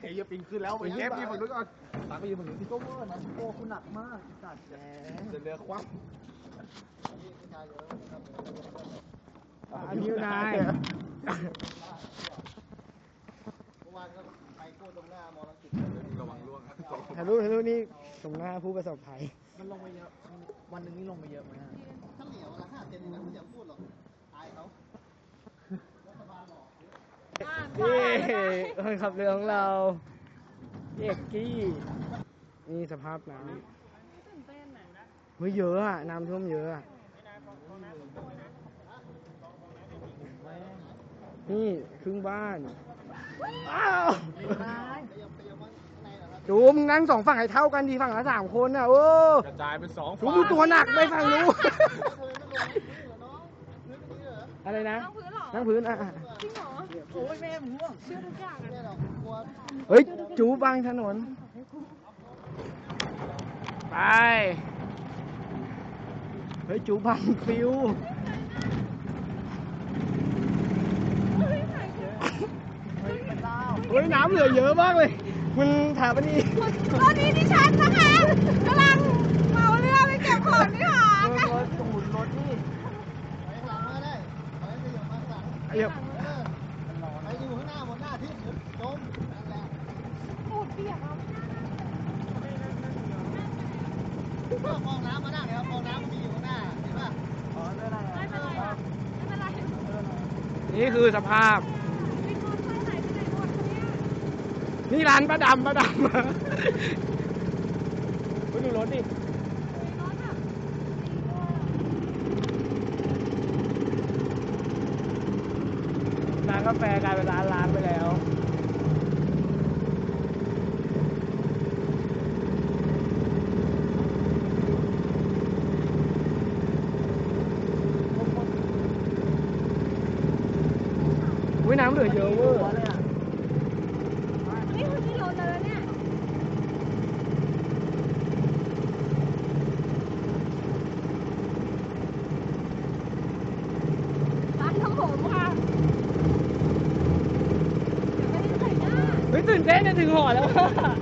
เฮียปิงขึ้นแล้วไปเก็บยี่ฝั่งนู้นก่อนตามไปยืนฝั่งนู้นที่ก็เวอร์นะโอ้คุณหนักมากจัดแหมจะเรือควักอันนี้นายระวังล่วงครับถ่ายรูปถ่ายรูปนี่ตรงหน้าผู้ประสบภัย มันลงไปเยอะ วันหนึ่งนี่ลงไปเยอะไหมฮะนี่ คนขับเรือของเราเอกกี้ นี่สภาพน้ำเฮ้ยเยอะอะน้ำท่วมเยอะอะนี่ครึ่งบ้านอ้าวดูมึงนั่งสองฝั่งให้เท่ากันดีฝั่งละสามคนอะโอ้กระจายเป็นสองดูมึงตัวหนักไปฝั่งนู้นอะไรนะ นั่งพื้นเหรอนั่งพื้นอะอะจริงเหรอ โอ้ยแม่ผมห่วงเชื่อทุกอย่างอะเฮ้ย จูบางถนน ไป เฮ้ย จูบางฟิวเฮ้ยน้ำเหลือเยอะมากเลย คุณถามอันนี้ตอนนี้ดิฉันนะคะกำลังเหมาเรือไปเก็บของนี่หว่ารถรถตูนรถนี่ไอ้เหี้ยปูดเปียกเอา ฟองน้ำมาหน้าเดี๋ยวฟองน้ำมันมีอยู่ข้างหน้าเห็นป่ะไม่เป็นไรอะไม่เป็นไรนี่คือสภาพพี่โคตรใส่ไหนไปไหนหมดเนี่ยนี่ร้านป้าดำป้าดำไปดูรถดิรถอะสีด้วยร้านกาแฟกลายเป็นร้านร้านไปแล้ว อุ้ยน้ำเหลือเยอะเวอร์นี่คือที่รถแล้วเนี่ยร้านทำผมค่ะเดี๋ยวไม่ได้ใส่หน้า เฮ้ยตื่นเต้นจะถึงหอแล้วอะ